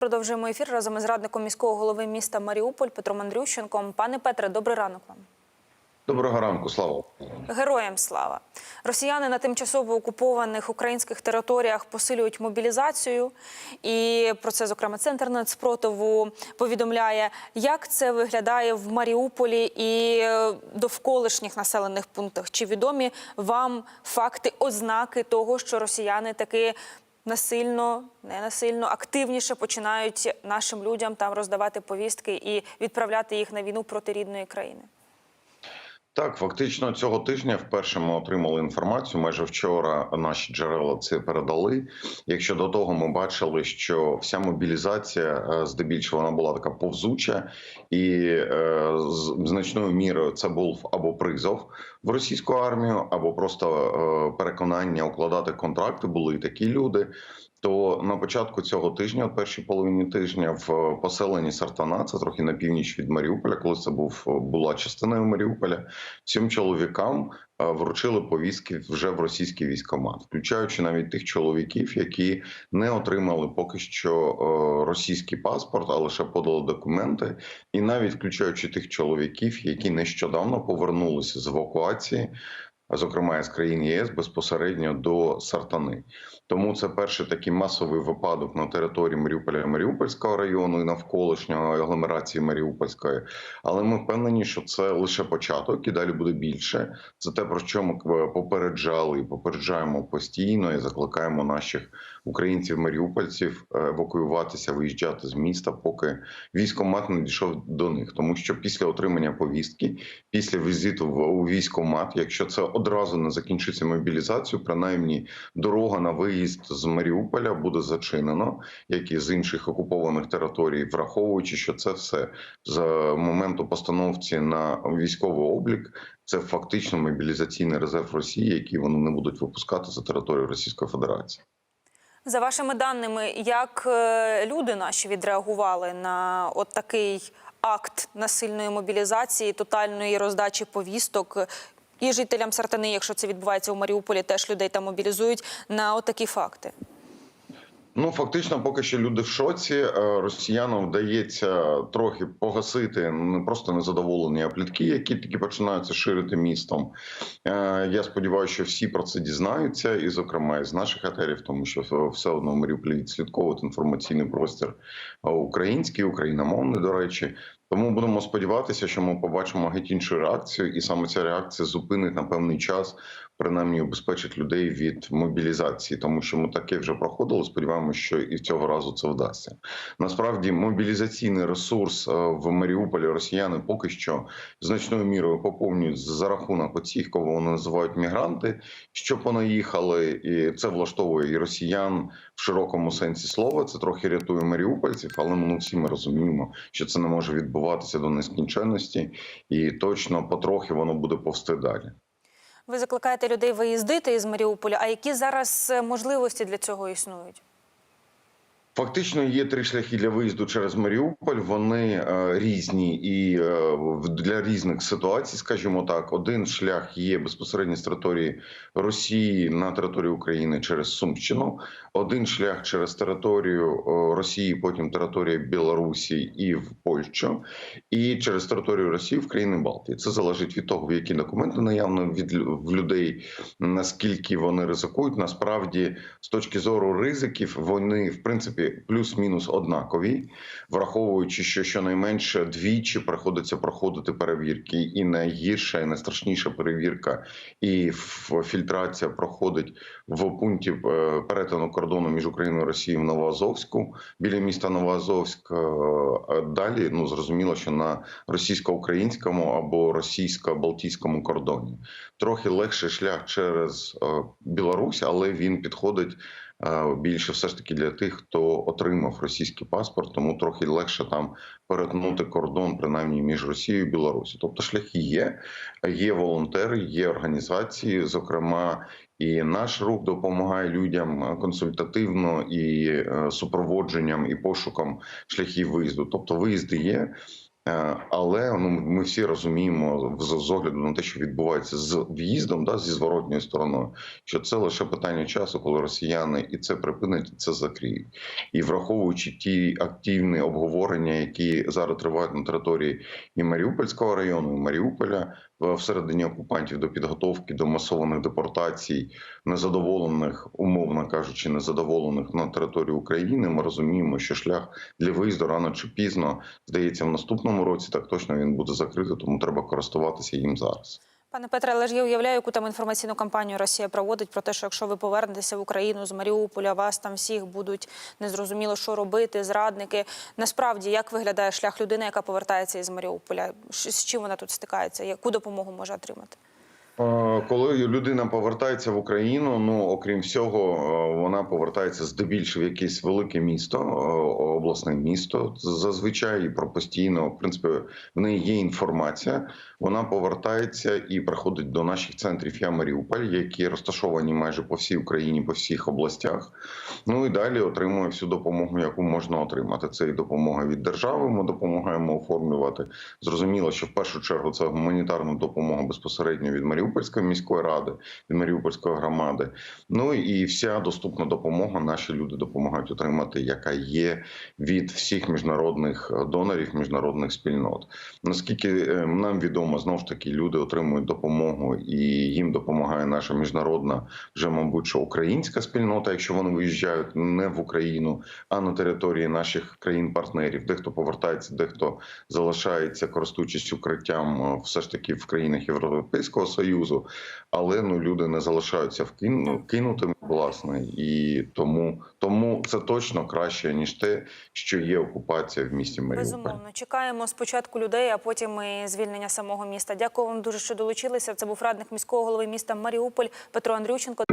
Продовжуємо ефір разом із радником міського голови міста Маріуполь Петром Андрющенком. Пане Петре, добрий ранок вам. Доброго ранку, слава. Героям слава! Росіяни на тимчасово окупованих українських територіях посилюють мобілізацію, і про це, зокрема, центр нацпротиву повідомляє, як це виглядає в Маріуполі і е, довколишніх населених пунктах. Чи відомі вам факти, ознаки того, що росіяни таки насильно, не насильно, активніше починають нашим людям там роздавати повістки і відправляти їх на війну проти рідної країни? Так, фактично цього тижня вперше ми отримали інформацію. Майже вчора наші джерела це передали. Якщо до того ми бачили, що вся мобілізація е, здебільшого вона була така повзуча, і е, з значною мірою це був або призов в російську армію, або просто е, переконання укладати контракти. Були такі люди. То на початку цього тижня, першій половині тижня, в поселенні Сартана, це трохи на північ від Маріуполя, коли це був була частиною Маріуполя, цим чоловікам е, вручили повістки вже в російський військомат, включаючи навіть тих чоловіків, які не отримали поки що е, російський паспорт, а лише подали документи, і навіть включаючи тих чоловіків, які нещодавно повернулися з евакуації. Зокрема, з країн ЄС безпосередньо до Сартани, тому це перший такий масовий випадок на території Маріуполя Маріупольського району і навколишнього агломерації Маріупольської. Але ми впевнені, що це лише початок і далі буде більше. Це те, про що ми попереджали і попереджаємо постійно і закликаємо наших українців, маріупольців евакуюватися, виїжджати з міста, поки військомат не дійшов до них. Тому що після отримання повістки, після візиту у військомат, якщо це одразу не закінчиться мобілізацію, принаймні дорога на виїзд з Маріуполя буде зачинено, як і з інших окупованих територій, враховуючи, що це все з моменту постановці на військовий облік. Це фактично мобілізаційний резерв Росії, який вони не будуть випускати за територію Російської Федерації. За вашими даними, як е, люди наші відреагували на от такий акт насильної мобілізації, тотальної роздачі повісток? І жителям Сартани, якщо це відбувається у Маріуполі, теж людей там мобілізують на отакі факти. Ну фактично, поки що люди в шоці. Е, Росіянам вдається трохи погасити не просто незадоволені, а плітки, які такі починаються ширити містом. Е, Я сподіваюся, що всі про це дізнаються, і, зокрема, із наших атерів, тому що все одно в Маріуполі відслідковувати інформаційний простір український, україномовний, до речі. Тому будемо сподіватися, що ми побачимо геть іншу реакцію, і саме ця реакція зупинить на певний час, принаймні обезпечить людей від мобілізації, тому що ми таке вже проходили. Сподіваємося, що і цього разу це вдасться. Насправді, мобілізаційний ресурс е, в Маріуполі Росіяни поки що значною мірою поповнюють за рахунок оцих, кого вони називають мігранти, що понаїхали, і це влаштовує і росіян в широкому сенсі слова. Це трохи рятує маріупольців, але ну всі ми розуміємо, що це не може відбуватися до нескінченності, і точно потрохи воно буде повсти далі. Ви закликаєте людей виїздити із Маріуполя. А які зараз можливості для цього існують? Фактично є три шляхи для виїзду через Маріуполь. Вони е, різні і е, для різних ситуацій, скажімо так, один шлях є безпосередньо з території Росії на територію України через Сумщину, один шлях через територію е, Росії, потім територія Білорусі і в Польщу, і через територію Росії в країни Балтії. Це залежить від того, які документи наявно від в людей, наскільки вони ризикують. Насправді, з точки зору ризиків, вони в принципі плюс-мінус однакові, враховуючи, що щонайменше двічі приходиться проходити перевірки, і найгірша, і найстрашніша перевірка і фільтрація проходить в пункті е, перетину кордону між Україною і Росією в Новоазовську біля міста Новоазовськ. Е, далі ну зрозуміло, що на російсько-українському або російсько-балтійському кордоні трохи легший шлях через е, Білорусь, але він підходить більше все ж таки для тих, хто отримав російський паспорт, тому трохи легше там перетнути кордон, принаймні між Росією і Білорусі. Тобто шляхи є, є волонтери, є організації, зокрема. І наш рух допомагає людям консультативно і супроводженням і пошуком шляхів виїзду. Тобто, виїзди є. Е, Але ну ми всі розуміємо з огляду на те, що відбувається з в'їздом, да зі зворотньою стороною, що це лише питання часу, коли росіяни і це припинять, і це закриють. І враховуючи ті активні обговорення, які зараз тривають на території і Маріупольського району, і Маріуполя, всередині окупантів до підготовки до масованих депортацій незадоволених, умовно кажучи, незадоволених на території України, ми розуміємо, що шлях для виїзду рано чи пізно здається в наступному році. Так точно він буде закритий, тому треба користуватися їм зараз. Пане Петре, але ж я уявляю, яку там інформаційну кампанію Росія проводить про те, що якщо ви повернетеся в Україну з Маріуполя, вас там всіх будуть незрозуміло, що робити, зрадники. Насправді, як виглядає шлях людини, яка повертається із Маріуполя? З чим вона тут стикається? Яку допомогу може отримати? Е, Коли людина повертається в Україну, ну окрім всього, е, вона повертається здебільшого в якесь велике місто, е, обласне місто. Зазвичай і про постійно, в принципі, в неї є інформація. Вона повертається і приходить до наших центрів Я Маріуполь, які розташовані майже по всій Україні, по всіх областях. Ну і далі отримує всю допомогу, яку можна отримати. Це і допомога від держави. Ми допомагаємо оформлювати. Зрозуміло, що в першу чергу це гуманітарна допомога безпосередньо від Маріупольської міської ради, від Маріупольської громади. Ну і вся доступна допомога наші люди допомагають отримати, яка є від всіх міжнародних донорів, міжнародних спільнот. Наскільки е, нам відомо, знов ж таки люди отримують допомогу, і їм допомагає наша міжнародна, вже мабуть, що українська спільнота, якщо вони виїжджають не в Україну, а на території наших країн-партнерів. Дехто повертається, дехто залишається, користуючись укриттям, е, все ж таки в країнах Європейського союзу. Але ну люди не залишаються вкин... ну, власне, і тому, тому це точно краще ніж те, що є окупація в місті Маріуполь. Безумовно, чекаємо спочатку людей, а потім і звільнення самого міста. Дякую вам дуже, що долучилися. Це був радник міського голови міста Маріуполь Петро Андрющенко.